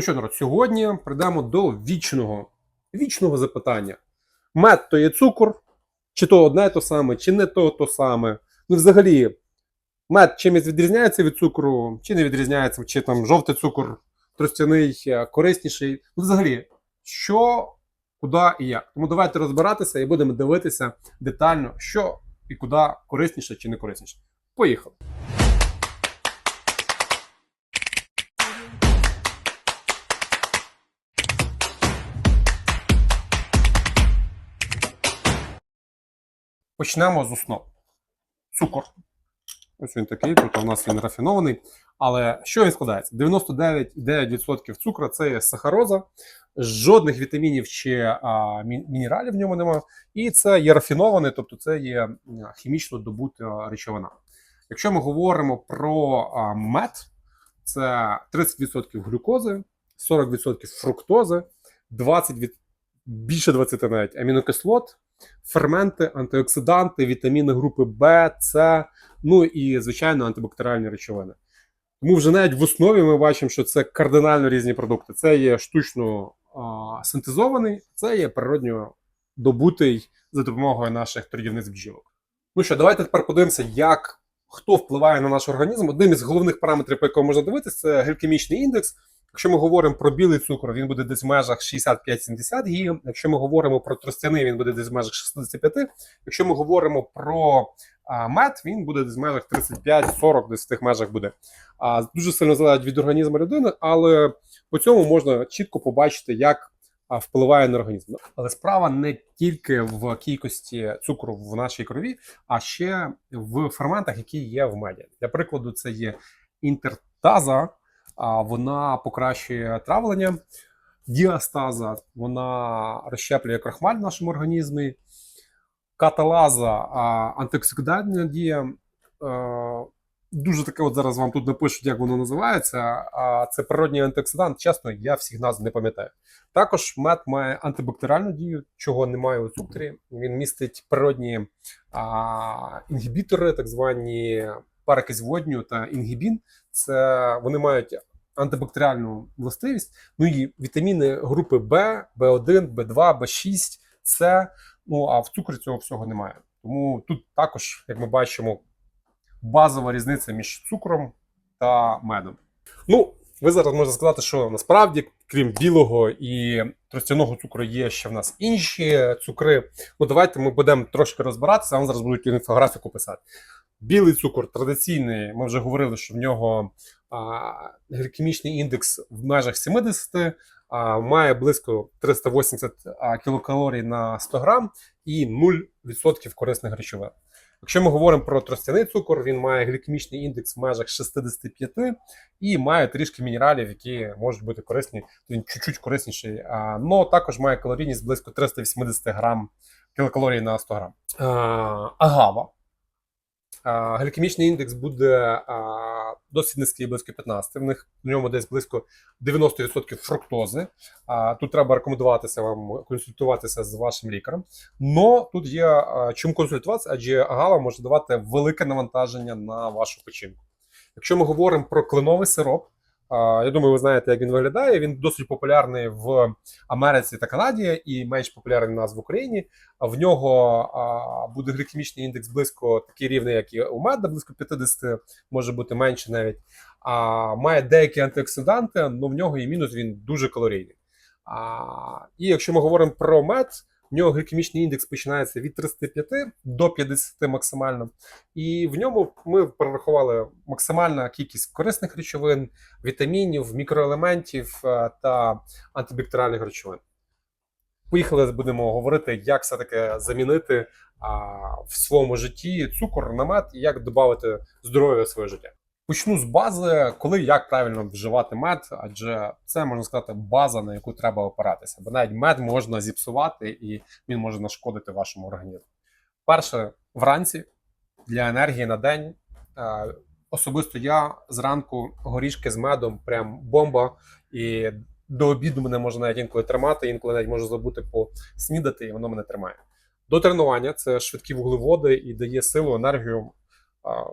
Ну що, народ, сьогодні прийдемо до вічного, вічного запитання. Мед то є цукор, чи то одне то саме, чи не то то саме. Ну, взагалі, мед чимось відрізняється від цукру, чи не відрізняється, чи там жовтий цукор, тростяний, корисніший. Ну, взагалі, що, куди і як. Тому давайте розбиратися і будемо дивитися детально, що і куди корисніше чи не корисніше. Поїхали. Почнемо з основ. Цукор. Ось він такий, тут у нас він рафінований. Але що він складається? 99,9% цукру це є сахароза, жодних вітамінів чи а, мінералів в ньому немає. І це є рафінований, тобто це є хімічно добута речовина. Якщо ми говоримо про мед, це 30% глюкози, 40% фруктози, 20 від, більше 20 навіть амінокислот, ферменти, антиоксиданти, вітаміни групи В, С, ну і, звичайно, антибактеріальні речовини. Тому вже навіть в основі ми бачимо, що це кардинально різні продукти. Це є штучно а, синтезований, це є природньо добутий за допомогою наших трудівниць бджілок. Ну що, давайте тепер подивимося, як хто впливає на наш організм. Одним із головних параметрів, по якому можна дивитися, це глікемічний індекс. Якщо ми говоримо про білий цукор, він буде десь в межах 65-70 гі. Якщо ми говоримо про тростяний, він буде десь в межах 65. Якщо ми говоримо про а, мед, він буде десь в межах 35-40, десь в тих межах буде. А, дуже сильно залежить від організму людини, але по цьому можна чітко побачити, як впливає на організм. Але справа не тільки в кількості цукру в нашій крові, а ще в ферментах, які є в меді. Для прикладу, це є інтертаза, вона покращує травлення, діастаза, вона розщеплює крахмаль в нашому організмі, каталаза, антиоксидантна дія. е, Дуже таке, от зараз вам тут напишуть, як воно називається. А це природній антиоксидант. Чесно, я всіх назв не пам'ятаю. Також мед має антибактеріальну дію, чого немає у цукрі. Він містить природні а, інгібітори, так звані перекись водню та інгібін. Це вони мають антибактеріальну властивість. Ну і вітаміни групи Б, Б1, Б2, Б6, С. Ну а в цукрі цього всього немає. Тому тут також, як ми бачимо, базова різниця між цукром та медом. Ну, ви зараз можете сказати, що насправді, крім білого і тростяного цукру, є ще в нас інші цукри. Ну, давайте ми будемо трошки розбиратися, вам зараз будуть інфографіку писати. Білий цукор традиційний, ми вже говорили, що в нього глікемічний індекс в межах 70, а, має близько 380 кілокалорій на 100 грам і 0% корисних речовин. Якщо ми говоримо про тростяний цукор, він має глікемічний індекс в межах 65 і має трішки мінералів, які можуть бути корисні, він чуть-чуть корисніший. А, но також має калорійність близько 380 грам кілокалорій на 100 грам. Агава. Глікемічний індекс буде досить низький, близько 15. В них в ньому десь близько 90% фруктози. Тут треба рекомендуватися вам консультуватися з вашим лікарем. Но тут є чим консультуватися, адже гала може давати велике навантаження на вашу печінку. Якщо ми говоримо про кленовий сироп, я думаю, ви знаєте, як він виглядає. Він досить популярний в Америці та Канаді і менш популярний у нас в Україні. В нього буде глікемічний індекс близько такий рівний, як і у меда, близько 50, може бути менше навіть. А, має деякі антиоксиданти, але в нього і мінус він дуже калорійний. А, і якщо ми говоримо про мед, в нього глікемічний індекс починається від 35 до 50 максимально. І в ньому ми перерахували максимальна кількість корисних речовин, вітамінів, мікроелементів е, та антибактеріальних речовин. Поїхали, будемо говорити, як все-таки замінити а, в своєму житті цукор на мед і як додати здоров'я в своє життя. Почну з бази, коли як правильно вживати мед, адже це можна сказати база, на яку треба опиратися. Бо навіть мед можна зіпсувати і він може нашкодити вашому організму. Перше, вранці для енергії на день. е, Особисто я зранку горішки з медом, прям бомба. І до обіду мене може навіть інколи тримати, інколи навіть можу забути поснідати, і воно мене тримає. До тренування це швидкі вуглеводи і дає силу, енергію,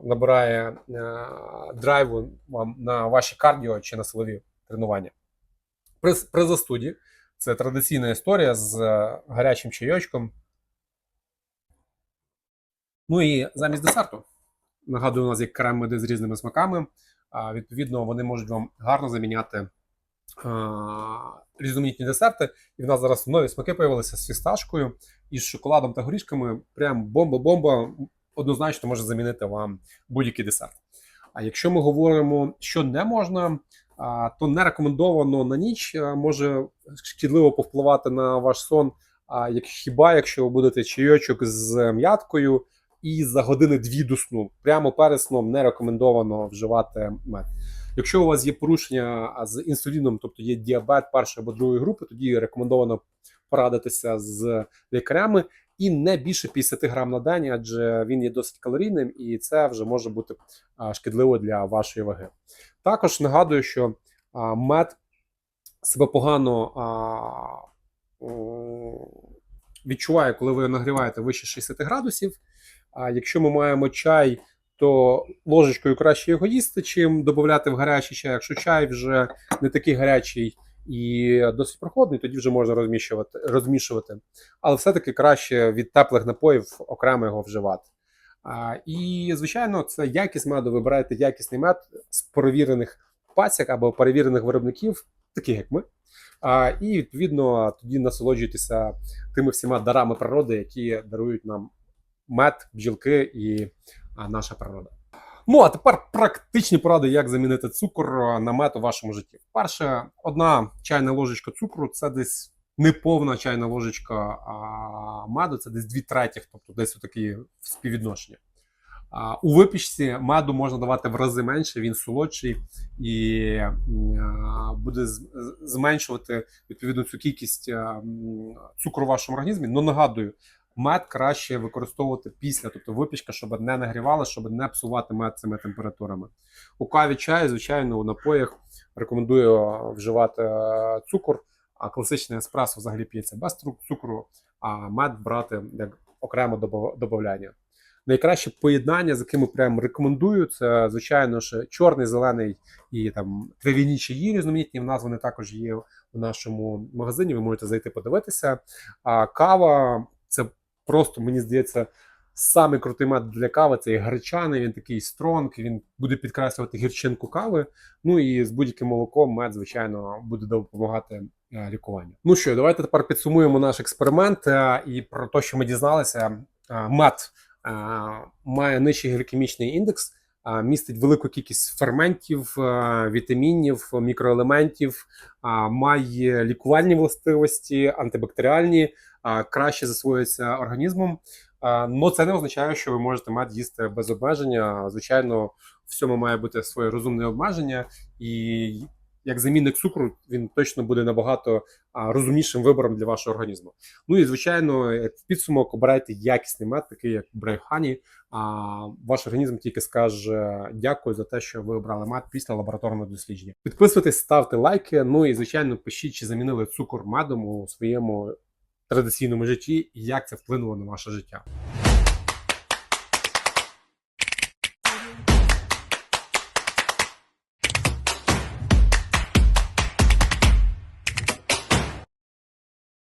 набирає е, драйву вам на ваші кардіо чи на силові тренування. При, застуді це традиційна історія з е, гарячим чайочком. Ну і замість десерту. Нагадую, у нас є крем-меди з різними смаками. Відповідно, вони можуть вам гарно заміняти а, різноманітні десерти. І в нас зараз нові смаки появилися з фісташкою і з шоколадом та горішками. Прям бомба-бомба однозначно може замінити вам будь-який десерт. А якщо ми говоримо, що не можна, то не рекомендовано на ніч може шкідливо повпливати на ваш сон. А як хіба якщо ви будете чайочок з м'яткою і за години дві до сну, прямо перед сном не рекомендовано вживати мед. Якщо у вас є порушення з інсуліном, тобто є діабет першої або другої групи, тоді рекомендовано порадитися з лікарями і не більше 50 грам на день, адже він є досить калорійним, і це вже може бути шкідливо для вашої ваги. Також нагадую, що мед себе погано відчуває, коли ви нагріваєте вище 60 градусів. А якщо ми маємо чай, то ложечкою краще його їсти, чим додати в гарячий чай. Якщо чай вже не такий гарячий і досить прохолодний, тоді вже можна розміщувати, розмішувати. Але все-таки краще від теплих напоїв окремо його вживати. А, і, звичайно, це якість меду. Вибирайте якісний мед з перевірених пасік або перевірених виробників, таких як ми. А, і відповідно тоді насолоджуйтеся тими всіма дарами природи, які дарують нам мед, бджілки і наша природа. Ну а тепер практичні поради, як замінити цукор на мед у вашому житті. Перше, одна чайна ложечка цукру це десь неповна чайна ложечка а, меду, це десь дві третіх, тобто десь такі співвідношення. А, у випічці меду можна давати в рази менше, він солодший і а, буде зменшувати відповідно цю кількість а, цукру в вашому організмі. Ну нагадую, мед краще використовувати після, тобто випічка, щоб не нагрівала, щоб не псувати мед цими температурами. У каві чаю, звичайно, у напоях рекомендую вживати е, цукор, а класичний еспресо взагалі п'ється без цукру, а мед брати як окремо добав- добавляння. Найкраще поєднання, з якими прям рекомендую, це звичайно ж чорний, зелений і там трав'яні чаї різноманітні. В нас вони також є в нашому магазині. Ви можете зайти подивитися. А кава це просто мені здається. Самий крутий мед для кави це є гречаний, він такий стронг, він буде підкреслювати гірчинку кави. Ну і з будь-яким молоком мед, звичайно, буде допомагати е, лікуванню. Ну що, давайте тепер підсумуємо наш експеримент е, і про те, що ми дізналися. Е, Мед має нижчий глікемічний індекс, містить велику кількість ферментів, вітамінів, мікроелементів, має лікувальні властивості, антибактеріальні, краще засвоюється організмом. Ну, це не означає, що ви можете мед їсти без обмеження. Звичайно, всьому має бути своє розумне обмеження, і як замінник цукру він точно буде набагато розумнішим вибором для вашого організму. Ну і звичайно, як в підсумок обирайте якісний мед, такий як Honey, А ваш організм тільки скаже дякую за те, що ви обрали мед після лабораторного дослідження. Підписуйтесь, ставте лайки. Ну і звичайно, пишіть, чи замінили цукор медом у своєму традиційному житті, і як це вплинуло на ваше життя.